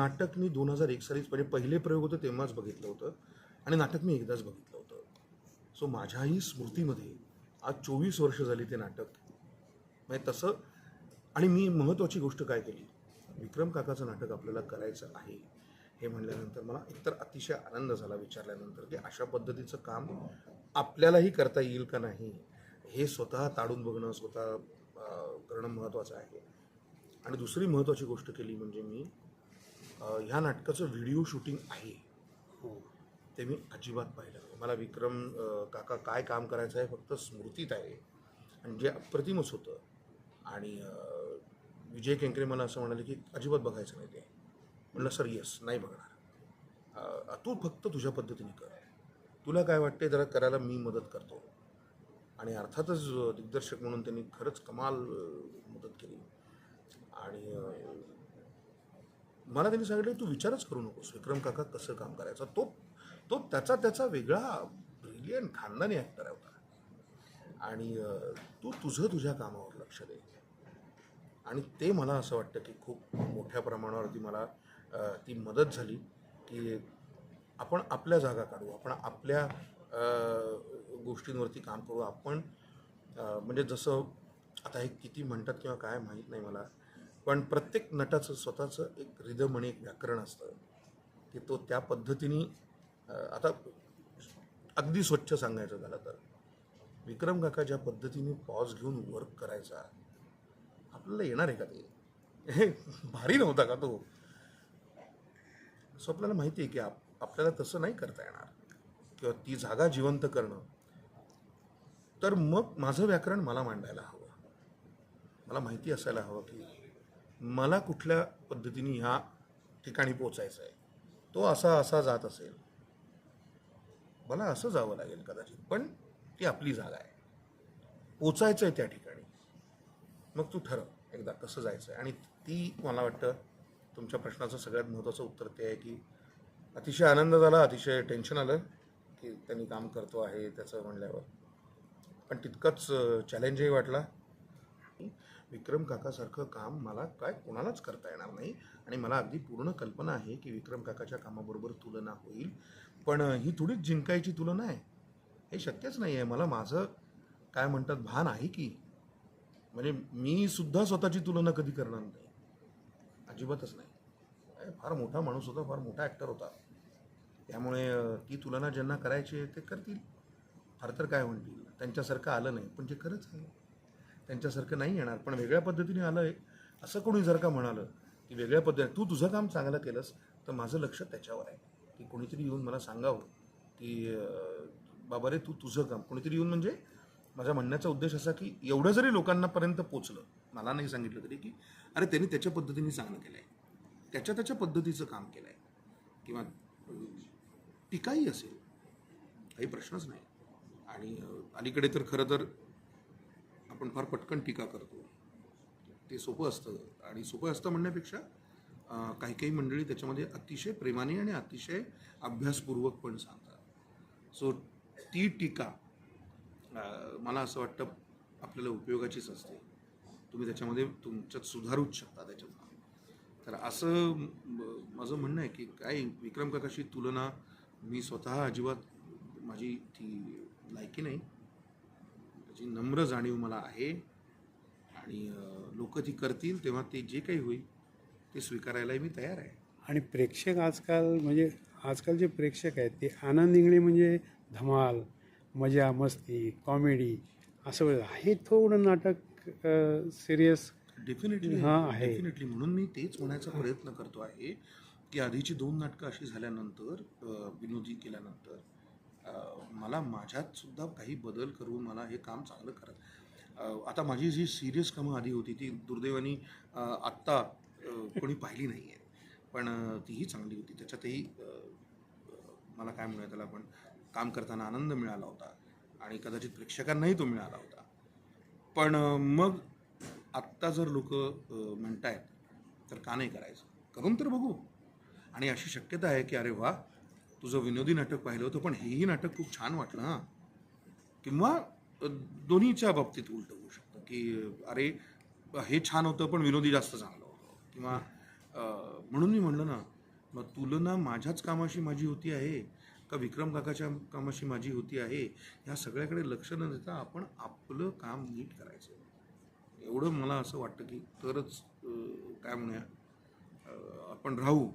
नाटक मी दोन हजार एक सालीच म्हणजे पहिले प्रयोग होते तेव्हाच बघितलं होतं. आणि नाटक मी एकदाच बघितलं होतं. सो माझ्याही स्मृतीमध्ये आज चोवीस वर्ष झाली ते नाटक. म्हणजे तसं आणि मी महत्त्वाची गोष्ट काय केली? विक्रम काकाचं नाटक आपल्याला करायचं आहे हे म्हणल्यानंतर मला एकतर अतिशय आनंद झाला विचारल्यानंतर की अशा पद्धतीचं काम आपल्यालाही करता येईल का नाही? हे स्वतः ताडून बघणं स्वतः करणं महत्त्वाचं आहे. आणि दुसरी महत्त्वाची गोष्ट केली म्हणजे मी ह्या नाटकाचं व्हिडिओ शूटिंग आहे. हो. ते मी अजिबात पाहिलं नाही. मला विक्रम काका काय काम करायचं आहे फक्त स्मृतीत आहे. आणि जे अप्रतिमच होतं. आणि विजय केंकरे मला असं म्हणाले की अजिबात बघायचं नाही ते. म्हणलं सर येस नाही बघणार. तू फक्त तुझ्या पद्धतीने कर. तुला काय वाटते जरा करायला मी मदत करतो. आणि अर्थातच दिग्दर्शक म्हणून त्यांनी खरंच कमाल मदत केली. आणि मला त्यांनी सांगितलं तू विचारच करू नकोस. विक्रम काका कसं काम करायचं? तो तो त्याचा त्याचा वेगळा ब्रिलियंट खानदानी ॲक्टर होता. आणि तू तुझं तुझ्या कामावर लक्ष दे. आणि ते मला असं वाटतं की खूप मोठ्या प्रमाणावरती मला ती मदत झाली की आपण आपल्या जागा काढू आपण आपल्या गोष्टींवरती काम करू. आपण म्हणजे जसं आता हे किती म्हणतात किंवा काय माहीत नाही मला पण प्रत्येक नटाचं स्वतःचं एक रिदम आणि एक व्याकरण असतं. की तो त्या पद्धतीने आता अगदी स्वच्छ सांगायचं झालं तर विक्रम काका ज्या पद्धतीने पॉज घेऊन वर्क करायचा आपल्याला येणार आहे का ते? हे भारी नव्हता का तो? सो आपल्याला माहिती आहे की आप आपल्याला तसं नाही करता येणार. किंवा ती जागा जिवंत करणं. तर मग माझं व्याकरण मला मांडायला हवं. मला माहिती असायला हवं की मला कुठल्या पद्धतीने ह्या ठिकाणी पोचायचं आहे? तो असा असा जात असेल. मला असं जावं लागेल कदाचित पण ती आपली जागा आहे. पोचायचं आहे त्या ठिकाणी. मग तू ठरव एकदा कसं जायचं आहे आणि ती मला वाटतं तुमच्या प्रश्नाचं सगळ्यात महत्त्वाचं उत्तर ते आहे की अतिशय आनंद झाला अतिशय टेन्शन आलं की त्यांनी काम करतो आहे त्याचं म्हणल्यावर. पण तितकंच चॅलेंजही वाटला. विक्रम काकासारखं काम मला काय कोणालाच करता येणार नाही. आणि मला अगदी पूर्ण कल्पना आहे की विक्रम काकाच्या कामाबरोबर तुलना होईल. पण ही थोडीच जिंकायची तुलना आहे. हे शक्यच नाही आहे. मला माझं काय म्हणतात भान आहे की म्हणजे मी सुद्धा स्वतःची तुलना कधी करणार नाही. अजिबातच नाही. फार मोठा माणूस होता फार मोठा ॲक्टर होता. त्यामुळे ती तुलना ज्यांना करायची आहे ते करतील. फार तर काय म्हणतील. त्यांच्यासारखं आलं नाही. पण जे खरंच आहे त्यांच्यासारखं नाही येणार. पण वेगळ्या पद्धतीने आलं आहे असं कोणी जर का म्हणालं की वेगळ्या पद्धतीने तू तुझं काम चांगलं केलंस तर माझं लक्ष त्याच्यावर आहे. की कोणीतरी येऊन मला सांगावं की बाबा रे तू तुझं काम. कोणीतरी येऊन म्हणजे माझा म्हणण्याचा उद्देश असा की एवढं जरी लोकांनापर्यंत पोचलं मला नाही सांगितलं तरी की अरे त्यांनी त्याच्या पद्धतीने चांगलं केलं आहे त्याच्या त्याच्या पद्धतीचं काम केलं आहे किंवा टीकाही असेल. काही प्रश्नच नाही. आणि अलीकडे तर खरं तर आपण फार पटकन टीका करतो. ते सोपं असतं आणि सोपं असतं म्हणण्यापेक्षा काही काही मंडळी त्याच्यामध्ये अतिशय प्रेमाने आणि अतिशय अभ्यासपूर्वक पण सांगतात. सो ती टीका मला असं वाटतं आपल्याला उपयोगाचीच असते. तुम्ही त्याच्यामध्ये तुमच्यात सुधारूच शकता त्याच्यात तर असं माझं म्हणणं आहे की काय विक्रम काकाशी तुलना मी स्वतः अजिबात माझी ती लायकी नाही. त्याची नम्र जाणीव मला आहे आणि लोक ती करतील तेव्हा ते जे काही होईल ते स्वीकारायलाही मी तयार आहे. आणि प्रेक्षक आजकाल म्हणजे आजकाल जे प्रेक्षक आहेत ते आनंद इंगळे म्हणजे धमाल मजा मस्ती कॉमेडी असं आहे थोडं नाटक सिरियस डेफिनेटली हा, आहे. डेफिनेटली म्हणून मी तेच म्हणायचा प्रयत्न करतो आहे की आधीची दोन नाटकं अशी झाल्यानंतर विनोदी केल्यानंतर मला माझ्यात सुद्धा काही बदल करून मला हे काम चांगलं करत. आता माझी जी सिरियस कामं आधी होती ती दुर्दैवानी आत्ता कोणी पाहिली नाही आहे पण तीही चांगली होती. त्याच्यातही मला काय म्हणूया त्याला पण काम करताना आनंद मिळाला होता आणि कदाचित प्रेक्षकांनाही तो मिळाला होता. पण मग आत्ता जर लोक म्हणतायत तर का नाही करायचं? करून तर बघू. आणि अशी शक्यता आहे की अरे वा तुझं विनोदी नाटक पाहिलं होतं पण हेही नाटक खूप छान वाटलं हां. किंवा दोन्हीच्या बाबतीत उलट होऊ शकतं की अरे हे छान होतं पण विनोदी जास्त चांगलं होतं. किंवा म्हणून मी म्हणलं ना मग तुलना माझ्याच कामाशी माझी होती आहे का विक्रम काकाच्या कामाशी माझी होती आहे ह्या सगळ्याकडे लक्ष न देता आपण आपलं काम नीट करायचं. एवढं मला असं वाटतं की तरच काय म्हणूया आपण राहू.